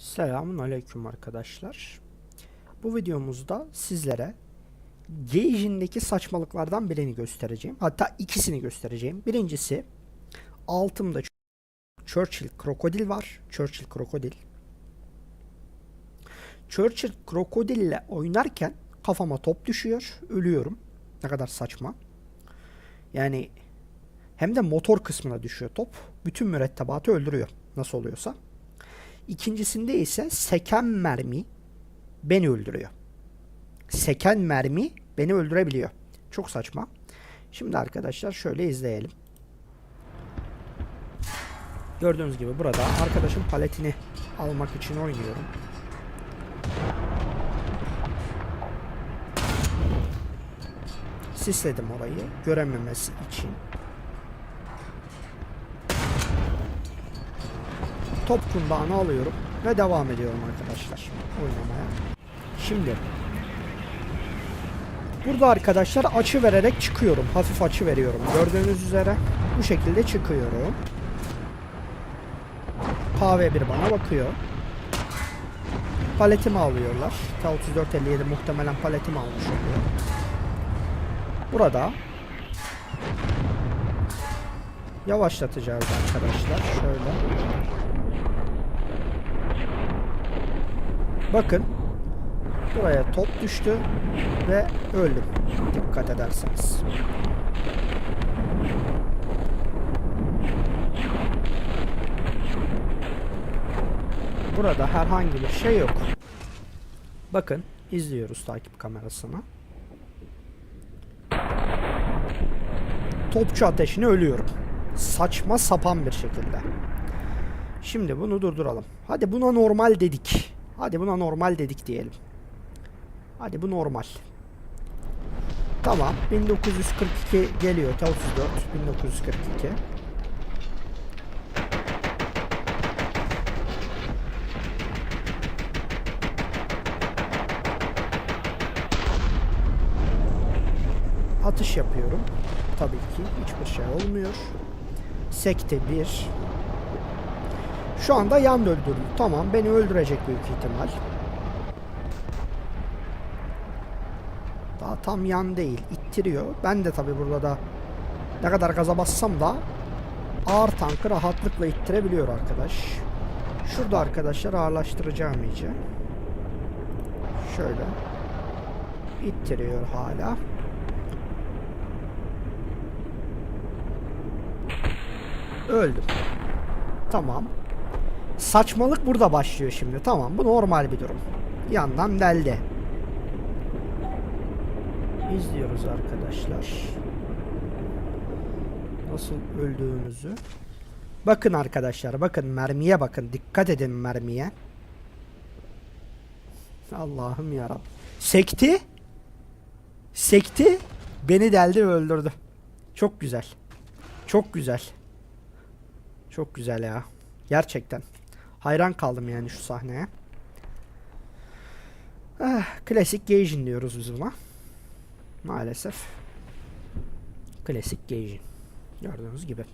Selamun aleyküm arkadaşlar. Bu videomuzda sizlere Gaijin'deki saçmalıklardan birini göstereceğim. Hatta ikisini göstereceğim. Birincisi altımda Churchill krokodil var. Churchill krokodil. Churchill krokodil ile oynarken kafama top düşüyor. Ölüyorum. Ne kadar saçma. Yani hem de motor kısmına düşüyor top. Bütün mürettebatı öldürüyor. Nasıl oluyorsa. İkincisinde ise seken mermi beni öldürüyor. Seken mermi beni öldürebiliyor. Çok saçma. Şimdi arkadaşlar şöyle izleyelim. Gördüğünüz gibi burada arkadaşın paletini almak için oynuyorum. Sisledim orayı görememesi için. Top kundağını alıyorum ve devam ediyorum arkadaşlar oynamaya. Şimdi burada arkadaşlar açı vererek çıkıyorum. Hafif açı veriyorum. Gördüğünüz üzere bu şekilde çıkıyorum. KV1 bana bakıyor. Paletimi alıyorlar. T3457 muhtemelen paletimi almış oluyor. Burada yavaşlatacağız arkadaşlar. Şöyle. Bakın. Buraya top düştü ve öldüm. Dikkat ederseniz. Burada herhangi bir şey yok. Bakın izliyoruz takip kamerasını. Topçu ateşine ölüyorum. Saçma sapan bir şekilde. Şimdi bunu durduralım. Hadi buna normal dedik. Hadi buna normal dedik diyelim. Hadi bu normal. Tamam. 1942 geliyor. T34 1942. Atış yapıyorum. Tabii ki hiçbir şey olmuyor. Sekte 1. Şu anda yan öldürdü. Tamam beni öldürecek büyük ihtimal. Daha tam yan değil. ittiriyor. Ben de tabi burada da ne kadar gaza bassam da ağır tankı rahatlıkla ittirebiliyor arkadaş. Şurada arkadaşlar ağırlaştıracağım iyice. Şöyle. ittiriyor hala. Öldüm. Tamam. Saçmalık burada başlıyor şimdi. Tamam bu normal bir durum. Yandan deldi. İzliyoruz arkadaşlar. Nasıl öldüğümüzü. Bakın arkadaşlar bakın mermiye bakın. Dikkat edin mermiye. Allah'ım yarabbim. Sekti. Sekti. Beni deldi ve öldürdü. Çok güzel. Çok güzel. Çok güzel ya. Gerçekten. Hayran kaldım yani şu sahneye. Ah, klasik Gaijin diyoruz biz buna. Maalesef. Klasik Gaijin. Gördüğünüz gibi.